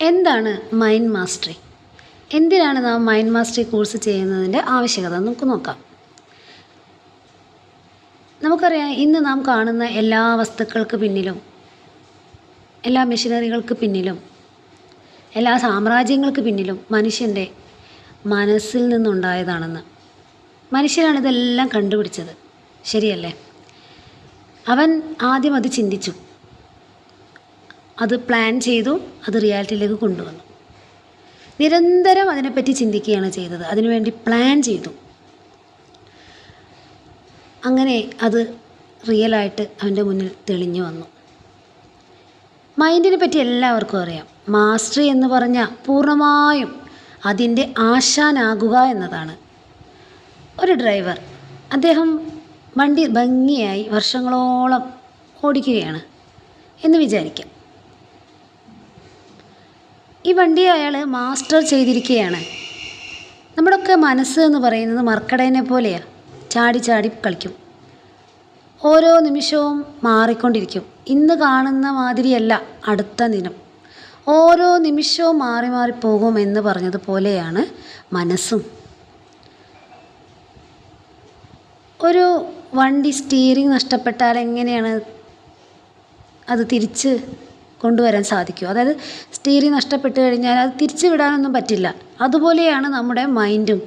എന്താണ് mind mastery എന്തിനാണ് നാം മൈൻഡ് മാസ്റ്ററി കോഴ്സ് ചെയ്യുന്നതിന്റെ ആവശ്യകത നമുക്ക് നോക്കാം. നമുക്കറിയാം ഇന്ന് നാം കാണുന്ന എല്ലാ വസ്തുക്കൾക്ക് പിന്നിലും എല്ലാ മെഷീനറികൾക്ക് പിന്നിലും എല്ലാ സാമ്രാജ്യങ്ങൾക്ക് പിന്നിലും മനുഷ്യന്റെ മനസ്സിൽ നിന്നുണ്ടായതാണെന്ന്. മനുഷ്യനാണ് ഇതെല്ലാം കണ്ടുപിടിച്ചത്. ശരിയല്ലേ? അവൻ ആദ്യം അത് ചിന്തിച്ചു. അത് പ്ലാൻ ചെയ്തു അത് റിയാലിറ്റിയിലേക്ക് കൊണ്ടുവന്നു. നിരന്തരം അതിനെപ്പറ്റി ചിന്തിക്കുകയാണ് ചെയ്തത്. അതിനുവേണ്ടി പ്ലാൻ ചെയ്തു. അങ്ങനെ അത് റിയലായിട്ട് അവന്റെ മുന്നിൽ തെളിഞ്ഞു വന്നു. മൈൻഡിനെ പറ്റി എല്ലാവർക്കും അറിയാം. മാസ്റ്ററി എന്ന് പറഞ്ഞാൽ പൂർണമായും അതിന്റെ ആശാനാകുക എന്നതാണ്. ഒരു ഡ്രൈവർ അദ്ദേഹം വണ്ടി ഭംഗിയായി വർഷങ്ങളോളം ഓടിക്കുകയാണ് എന്ന് വിചാരിക്കാം. ഈ വണ്ടി അയാൾ മാസ്റ്റർ ചെയ്തിരിക്കുകയാണ്. നമ്മുടെയൊക്കെ മനസ്സ് എന്ന് പറയുന്നത് മർക്കടേനെ പോലെയാണ് ചാടി ചാടി കളിക്കും. ഓരോ നിമിഷവും മാറിക്കൊണ്ടിരിക്കും. ഇന്ന് കാണുന്ന മാതിരിയല്ല അടുത്ത ദിനം. ഓരോ നിമിഷവും മാറി മാറി പോകും എന്ന് പറഞ്ഞതുപോലെയാണ് മനസ്സും. ഒരു വണ്ടി സ്റ്റീറിങ് നഷ്ടപ്പെട്ടാൽ എങ്ങനെയാണ് അത് തിരിച്ച് കൊണ്ടുവരാൻ സാധിക്കും. അതായത് സ്റ്റീറിങ് നഷ്ടപ്പെട്ട് കഴിഞ്ഞാൽ അത് തിരിച്ചു വിടാനൊന്നും പറ്റില്ല. അതുപോലെയാണ് നമ്മുടെ മൈൻഡും.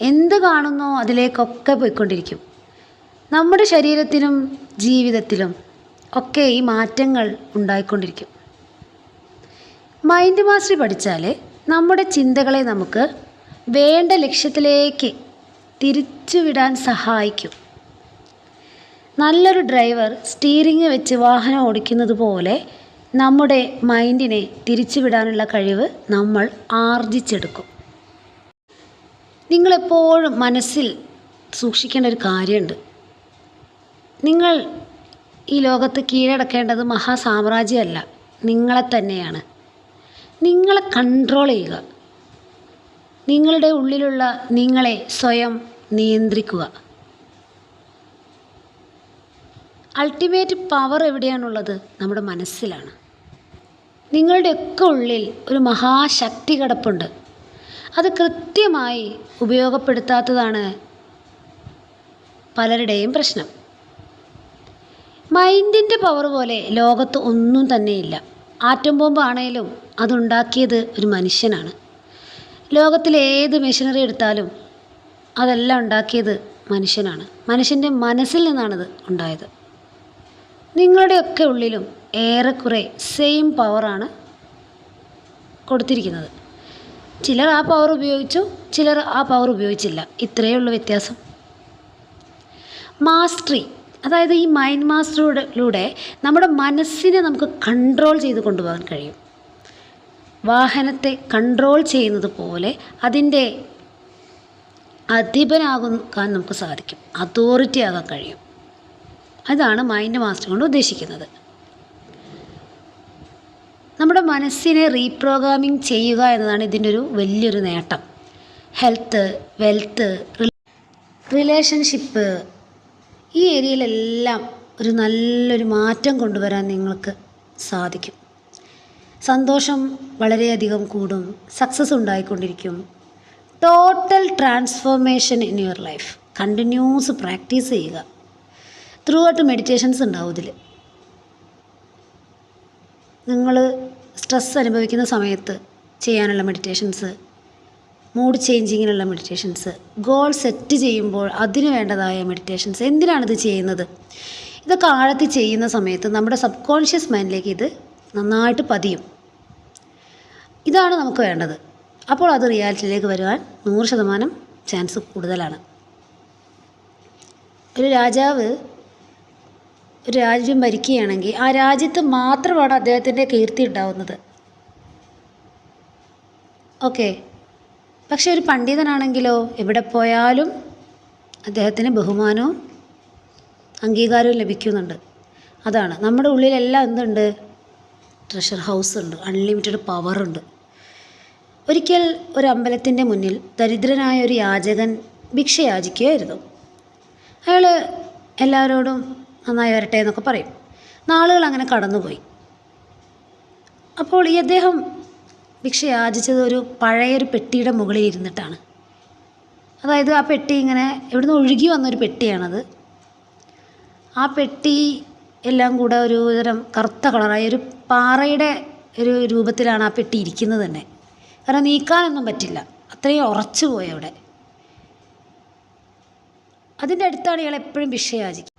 എന്ത് കാണുന്നോ അതിലേക്കൊക്കെ പോയിക്കൊണ്ടിരിക്കും. നമ്മുടെ ശരീരത്തിലും ജീവിതത്തിലും ഒക്കെ ഈ മാറ്റങ്ങൾ ഉണ്ടായിക്കൊണ്ടിരിക്കും. മൈൻഡ് മാസ്റ്ററി പഠിച്ചാൽ നമ്മുടെ ചിന്തകളെ നമുക്ക് വേണ്ട ലക്ഷ്യത്തിലേക്ക് തിരിച്ചുവിടാൻ സഹായിക്കും. നല്ലൊരു ഡ്രൈവർ സ്റ്റീറിങ് വെച്ച് വാഹനം ഓടിക്കുന്നത് പോലെ നമ്മുടെ മൈൻഡിനെ തിരിച്ചുവിടാനുള്ള കഴിവ് നമ്മൾ ആർജിച്ചെടുക്കും. നിങ്ങളെപ്പോഴും മനസ്സിൽ സൂക്ഷിക്കേണ്ട ഒരു കാര്യമുണ്ട്. നിങ്ങൾ ഈ ലോകത്ത് കീഴടക്കേണ്ടത് മഹാസാമ്രാജ്യമല്ല നിങ്ങളെ തന്നെയാണ്. നിങ്ങളെ കൺട്രോൾ ചെയ്യുക. നിങ്ങളുടെ ഉള്ളിലുള്ള നിങ്ങളെ സ്വയം നിയന്ത്രിക്കുക. അൾട്ടിമേറ്റ് പവർ എവിടെയാണുള്ളത്? നമ്മുടെ മനസ്സിലാണ്. നിങ്ങളുടെയൊക്കെ ഉള്ളിൽ ഒരു മഹാശക്തി കിടപ്പുണ്ട്. അത് കൃത്യമായി ഉപയോഗപ്പെടുത്താത്തതാണ് പലരുടെയും പ്രശ്നം. മൈൻഡിന്റെ പവർ പോലെ ലോകത്ത് ഒന്നും തന്നെയില്ല. ആറ്റം ബോംബ് ആണേലും അതുണ്ടാക്കിയത് ഒരു മനുഷ്യനാണ്. ലോകത്തിലെ ഏത് മെഷീനറി എടുത്താലും അതെല്ലാം ഉണ്ടാക്കിയത് മനുഷ്യനാണ്. മനുഷ്യന്റെ മനസ്സിൽ നിന്നാണത് ഉണ്ടായത്. നിങ്ങളുടെയൊക്കെ ഉള്ളിലും ഏറെക്കുറെ സെയിം പവറാണ് കൊടുത്തിരിക്കുന്നത്. ചിലർ ആ പവർ ഉപയോഗിച്ചു ചിലർ ആ പവർ ഉപയോഗിച്ചില്ല. ഇത്രയേ ഉള്ളൂ വ്യത്യാസം. മാസ്റ്ററി അതായത് ഈ മൈൻഡ് മാസ്റ്ററിലൂടെ നമ്മുടെ മനസ്സിനെ നമുക്ക് കൺട്രോൾ ചെയ്ത് കൊണ്ടുപോകാൻ കഴിയും. വാഹനത്തെ കൺട്രോൾ ചെയ്യുന്നത് പോലെ അതിന്റെ അധിപനാകാൻ നമുക്ക് സാധിക്കും. അതോറിറ്റി ആകാൻ കഴിയും. അതാണ് മൈൻഡ് മാസ്റ്റർ കൊണ്ട് ഉദ്ദേശിക്കുന്നത്. നമ്മുടെ മനസ്സിനെ റീപ്രോഗ്രാമിംഗ് ചെയ്യുക എന്നതാണ് ഇതിന്റെ ഒരു വലിയൊരു നേട്ടം. ഹെൽത്ത് വെൽത്ത് റിലേഷൻഷിപ്പ് ഈ ഏരിയയിലെല്ലാം ഒരു നല്ലൊരു മാറ്റം കൊണ്ടുവരാൻ നിങ്ങൾക്ക് സാധിക്കും. സന്തോഷം വളരെയധികം കൂടും success ഉണ്ടായിക്കൊണ്ടിരിക്കും. Total transformation in your life continuous practice ചെയ്യുക. ത്രൂ ഔട്ട് മെഡിറ്റേഷൻസ് ഉണ്ടാവും ഇതിൽ നിങ്ങൾ സ്ട്രെസ് അനുഭവിക്കുന്ന സമയത്ത് ചെയ്യാനുള്ള മെഡിറ്റേഷൻസ് മൂഡ് ചേഞ്ചിങ്ങിനുള്ള മെഡിറ്റേഷൻസ് ഗോൾ സെറ്റ് ചെയ്യുമ്പോൾ അതിന് വേണ്ടതായ മെഡിറ്റേഷൻസ് എന്തിനാണിത് ചെയ്യുന്നത്? ഇതൊക്കെ ആഴത്തിൽ ചെയ്യുന്ന സമയത്ത് നമ്മുടെ സബ് കോൺഷ്യസ് മൈൻഡിലേക്ക് ഇത് നന്നായിട്ട് പതിയും. ഇതാണ് നമുക്ക് വേണ്ടത്. അപ്പോൾ അത് റിയാലിറ്റിയിലേക്ക് വരുവാൻ നൂറ് ശതമാനം ചാൻസ് കൂടുതലാണ്. ഒരു രാജാവ് ഒരു രാജ്യം ഭരിക്കുകയാണെങ്കിൽ ആ രാജ്യത്ത് മാത്രമാണ് അദ്ദേഹത്തിന്റെ കീർത്തി ഉണ്ടാവുന്നത്. ഓക്കെ. പക്ഷെ ഒരു പണ്ഡിതനാണെങ്കിലോ എവിടെ പോയാലും അദ്ദേഹത്തിന് ബഹുമാനവും അംഗീകാരവും ലഭിക്കുന്നുണ്ട്. അതാണ്. നമ്മുടെ ഉള്ളിലെല്ലാം എന്തുണ്ട്? ട്രഷർ ഹൗസ് ഉണ്ട് അൺലിമിറ്റഡ് പവറുണ്ട്. ഒരിക്കൽ ഒരു അമ്പലത്തിന്റെ മുന്നിൽ ദരിദ്രനായ ഒരു യാചകൻ ഭിക്ഷ യാചിക്കുകയായിരുന്നു അയാൾ എല്ലാവരോടും നന്നായി വരട്ടെ എന്നൊക്കെ പറയും. നാളുകൾ അങ്ങനെ കടന്നുപോയി. അപ്പോൾ ഈ അദ്ദേഹം ഭിക്ഷ യാചിച്ചത് ഒരു പഴയൊരു പെട്ടിയുടെ മുകളിൽ ഇരുന്നിട്ടാണ്. അതായത് ആ പെട്ടി ഇങ്ങനെ ഇവിടുന്ന് ഒഴുകി വന്നൊരു പെട്ടിയാണത്. ആ പെട്ടി എല്ലാം കൂടെ ഒരു തരം കറുത്ത കളറായ ഒരു പാറയുടെ ഒരു രൂപത്തിലാണ് ആ പെട്ടി ഇരിക്കുന്നത് തന്നെ. കാരണം നീക്കാനൊന്നും പറ്റില്ല. അത്രയും ഉറച്ചു പോയി അവിടെ. അതിന്റെ അടുത്താണ് ഇയാൾ എപ്പോഴും ഭിക്ഷ യാചിക്കുക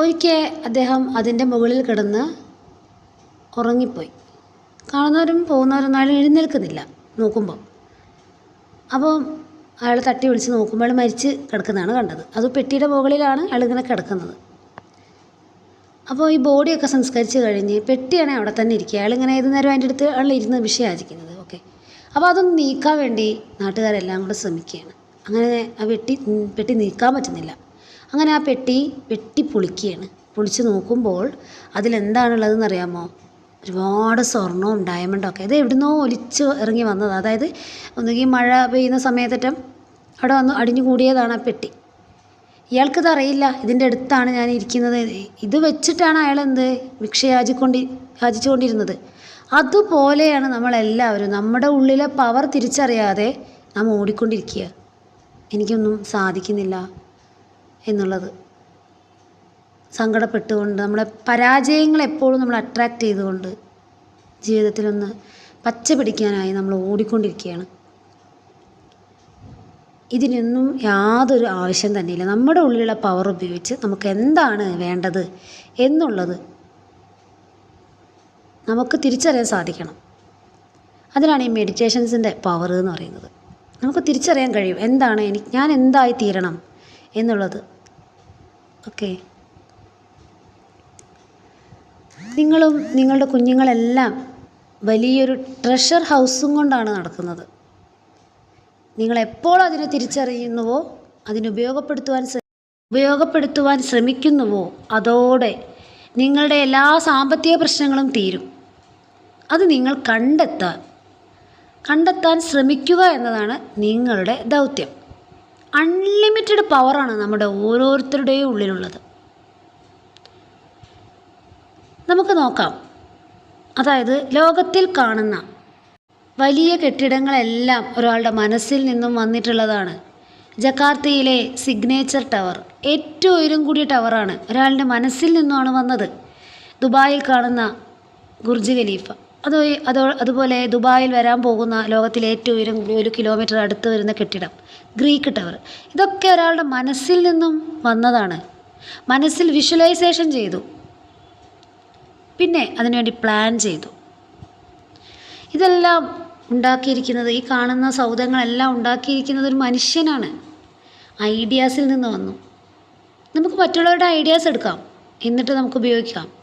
ഒരിക്കൽ അദ്ദേഹം അതിന്റെ മുകളിൽ കിടന്ന് ഉറങ്ങിപ്പോയി. കാണുന്നവരും പോകുന്നവരും അയാൾ എഴുന്നേൽക്കുന്നില്ല നോക്കുമ്പോൾ അപ്പോൾ അയാൾ തട്ടി വിളിച്ച് നോക്കുമ്പോൾ മരിച്ച് കിടക്കുന്നതാണ് കണ്ടത്. അത് പെട്ടിയുടെ മുകളിലാണ് അയാൾ ഇങ്ങനെ കിടക്കുന്നത്. അപ്പോൾ ഈ ബോഡിയൊക്കെ സംസ്കരിച്ച് കഴിഞ്ഞ് പെട്ടിയാണ് അവിടെ തന്നെ ഇരിക്കുക. അയാൾ ഇങ്ങനെ ഏത് നേരം അതിന്റെ അടുത്ത് അയാൾ ഇരുന്ന് വിഷയാചിക്കുന്നത് ഓക്കെ. അപ്പോൾ അതൊന്ന് നീക്കാൻ വേണ്ടി നാട്ടുകാരെല്ലാം കൂടെ ശ്രമിക്കുകയാണ്. അങ്ങനെ ആ വെട്ടി പെട്ടി നീക്കാൻ പറ്റുന്നില്ല. അങ്ങനെ ആ പെട്ടി വെട്ടി പൊളിക്കുകയാണ്. പൊളിച്ച് നോക്കുമ്പോൾ അതിലെന്താണുള്ളതെന്ന് അറിയാമോ ഒരുപാട് സ്വർണവും ഡയമണ്ടും ഒക്കെ. ഇത് എവിടുന്നോ ഒലിച്ച് ഇറങ്ങി വന്നത്. അതായത് ഒന്നുകിൽ മഴ പെയ്യുന്ന സമയത്തറ്റം അവിടെ വന്ന് അടിഞ്ഞു കൂടിയതാണ് ആ പെട്ടി. ഇയാൾക്കിത് അറിയില്ല. ഇതിന്റെ അടുത്താണ് ഞാൻ ഇരിക്കുന്നത്. ഇത് വെച്ചിട്ടാണ് അയാൾ എന്ത് ഭിക്ഷ യാചിക്കൊണ്ടി യാചിച്ചുകൊണ്ടിരുന്നത്. അതുപോലെയാണ് നമ്മളെല്ലാവരും. നമ്മുടെ ഉള്ളിലെ പവർ തിരിച്ചറിയാതെ നാം ഓടിക്കൊണ്ടിരിക്കുക. എനിക്കൊന്നും സാധിക്കുന്നില്ല. എന്നുള്ളത്. സങ്കടപ്പെട്ടുകൊണ്ട് നമ്മളെ പരാജയങ്ങൾ എപ്പോഴും നമ്മൾ അട്രാക്റ്റ് ചെയ്തുകൊണ്ട് ജീവിതത്തിലൊന്ന് പച്ച പിടിക്കാനായി നമ്മൾ ഓടിക്കൊണ്ടിരിക്കുകയാണ്. ഇതിനൊന്നും യാതൊരു ആവശ്യം തന്നെയില്ല. നമ്മുടെ ഉള്ളിലുള്ള പവർ ഉപയോഗിച്ച് നമുക്ക് എന്താണ് വേണ്ടത് എന്നുള്ളത് നമുക്ക് തിരിച്ചറിയാൻ സാധിക്കണം. അതിനാണ് ഈ മെഡിറ്റേഷൻസിന്റെ പവർ എന്ന് പറയുന്നത്. നമുക്ക് തിരിച്ചറിയാൻ കഴിയും. എന്താണ് എനിക്ക് ഞാൻ എന്തായി തീരണം എന്നുള്ളത്. ഓക്കെ. നിങ്ങളും നിങ്ങളുടെ കുഞ്ഞുങ്ങളെല്ലാം വലിയൊരു ട്രഷർ ഹൗസും കൊണ്ടാണ് നടക്കുന്നത്. നിങ്ങൾ എപ്പോൾ അതിനെ തിരിച്ചറിയുന്നുവോ അതിനുപയോഗപ്പെടുത്തുവാൻ ഉപയോഗപ്പെടുത്തുവാൻ ശ്രമിക്കുന്നുവോ അതോടെ നിങ്ങളുടെ എല്ലാ സാമ്പത്തിക പ്രശ്നങ്ങളും തീരും. അത് നിങ്ങൾ കണ്ടെത്താൻ കണ്ടെത്താൻ ശ്രമിക്കുക എന്നതാണ് നിങ്ങളുടെ ദൗത്യം. അൺലിമിറ്റഡ് പവറാണ് നമ്മുടെ ഓരോരുത്തരുടെയും ഉള്ളിലുള്ളത്. നമുക്ക് നോക്കാം. അതായത് ലോകത്തിൽ കാണുന്ന വലിയ കെട്ടിടങ്ങളെല്ലാം ഒരാളുടെ മനസ്സിൽ നിന്നും വന്നിട്ടുള്ളതാണ്. ജക്കാർത്തയിലെ സിഗ്നേച്ചർ ടവർ. ഏറ്റവും ഉയരം കൂടിയ ടവറാണ്. ഒരാളുടെ മനസ്സിൽ നിന്നുമാണ് വന്നത്. ദുബായിൽ കാണുന്ന ഗുർജ് ഖലീഫ. അത് അതോ അതുപോലെ ദുബായിൽ വരാൻ പോകുന്ന ലോകത്തിലെ ഏറ്റവും ഉയരം കൂടിയ ഒരു കിലോമീറ്റർ അടുത്ത് വരുന്ന കെട്ടിടം ഗ്രീക്ക് ടവർ. ഇതൊക്കെ ഒരാളുടെ മനസ്സിൽ നിന്നും വന്നതാണ്. മനസ്സിൽ വിഷ്വലൈസേഷൻ ചെയ്തു. പിന്നെ അതിനുവേണ്ടി പ്ലാൻ ചെയ്തു. ഇതെല്ലാം ഉണ്ടാക്കിയിരിക്കുന്നത് ഈ കാണുന്ന സൗദങ്ങളെല്ലാം ഉണ്ടാക്കിയിരിക്കുന്നത് ഒരു മനുഷ്യനാണ്. ഐഡിയാസിൽ നിന്ന് വന്നു. നമുക്ക് മറ്റുള്ളവരുടെ ഐഡിയാസ് എടുക്കാം. എന്നിട്ട് നമുക്ക് ഉപയോഗിക്കാം.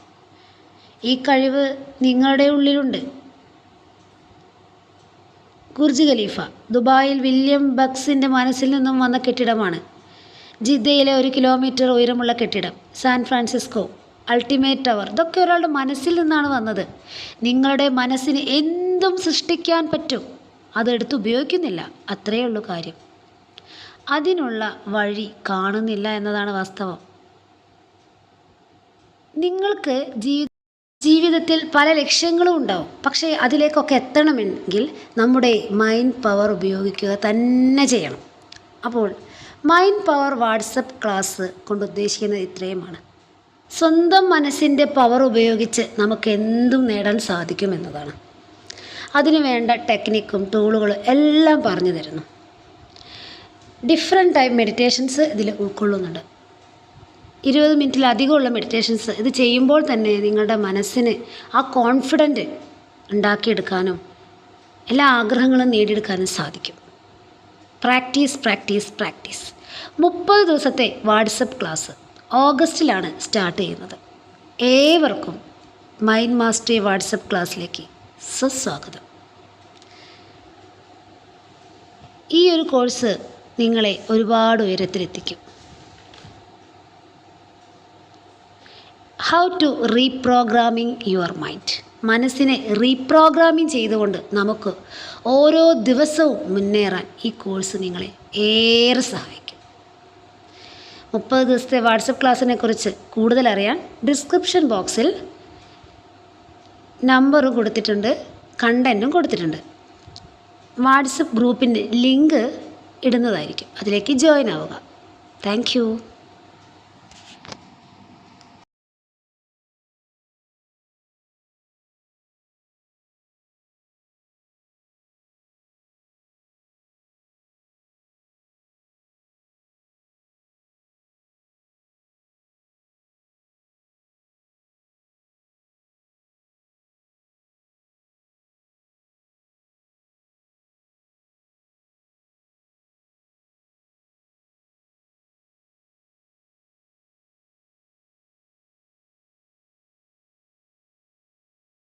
ഈ കഴിവ് നിങ്ങളുടെ ഉള്ളിലുണ്ട്. ഗുർജ് ഖലീഫ ദുബായിൽ വില്യം ബക്സിന്റെ മനസ്സിൽ നിന്നും വന്ന കെട്ടിടമാണ്. ജിദ്ദയിലെ ഒരു കിലോമീറ്റർ ഉയരമുള്ള കെട്ടിടം സാൻ ഫ്രാൻസിസ്കോ അൾട്ടിമേറ്റ് ടവർ ഇതൊക്കെ ഒരാളുടെ മനസ്സിൽ നിന്നാണ് വന്നത്. നിങ്ങളുടെ മനസ്സിന് എന്തും സൃഷ്ടിക്കാൻ പറ്റും അതെടുത്ത് ഉപയോഗിക്കുന്നില്ല അത്രയേ ഉള്ളൂ കാര്യം. അതിനുള്ള വഴി കാണുന്നില്ല എന്നതാണ് വാസ്തവം. നിങ്ങൾക്ക് ജീവി ജീവിതത്തിൽ പല ലക്ഷ്യങ്ങളും ഉണ്ടാവും. പക്ഷേ അതിലേക്കൊക്കെ എത്തണമെങ്കിൽ നമ്മുടെ മൈൻഡ് പവർ ഉപയോഗിക്കുക തന്നെ ചെയ്യണം. അപ്പോൾ മൈൻഡ് പവർ വാട്സപ്പ് ക്ലാസ് കൊണ്ട് ഉദ്ദേശിക്കുന്നത് ഇത്രയുമാണ്. സ്വന്തം മനസ്സിന്റെ പവർ ഉപയോഗിച്ച് നമുക്ക് എന്തും നേടാൻ സാധിക്കുമെന്നതാണ് അതിനു വേണ്ട ടെക്നിക്കും ടൂളുകളും എല്ലാം പറഞ്ഞു തരുന്നു. ഡിഫറെന്റ് ടൈപ്പ് മെഡിറ്റേഷൻസ് ഇതിൽ ഉൾക്കൊള്ളുന്നുണ്ട്. ഇരുപത് മിനിറ്റിലധികമുള്ള മെഡിറ്റേഷൻസ് ഇത് ചെയ്യുമ്പോൾ തന്നെ നിങ്ങളുടെ മനസ്സിന് ആ കോൺഫിഡന്റ് ഉണ്ടാക്കിയെടുക്കാനും എല്ലാ ആഗ്രഹങ്ങളും നേടിയെടുക്കാനും സാധിക്കും. പ്രാക്ടീസ് പ്രാക്ടീസ് പ്രാക്ടീസ് മുപ്പത് ദിവസത്തെ വാട്സപ്പ് ക്ലാസ് ഓഗസ്റ്റിലാണ് സ്റ്റാർട്ട് ചെയ്യുന്നത്. ഏവർക്കും മൈൻഡ് മാസ്റ്ററി വാട്സപ്പ് ക്ലാസ്സിലേക്ക് സുസ്വാഗതം. ഈ ഒരു കോഴ്സ് നിങ്ങളെ ഒരുപാട് ഉയരത്തിലെത്തിക്കും. How to reprogramming your mind മനസ്സിനെ റീപ്രോഗ്രാമിംഗ് ചെയ്തുകൊണ്ട് നമുക്ക് ഓരോ ദിവസവും മുന്നേറാൻ ഈ കോഴ്സ് നിങ്ങളെ ഏറെ സഹായിക്കും. മുപ്പത് ദിവസത്തെ വാട്സപ്പ് ക്ലാസ്സിനെ കുറിച്ച് കൂടുതൽ അറിയാൻ ഡിസ്ക്രിപ്ഷൻ ബോക്സിൽ നമ്പറും കൊടുത്തിട്ടുണ്ട് കണ്ടന്റും കൊടുത്തിട്ടുണ്ട്. വാട്സപ്പ് ഗ്രൂപ്പിന്റെ ലിങ്ക് ഇടുന്നതായിരിക്കും. അതിലേക്ക് ജോയിൻ ആവുക. താങ്ക്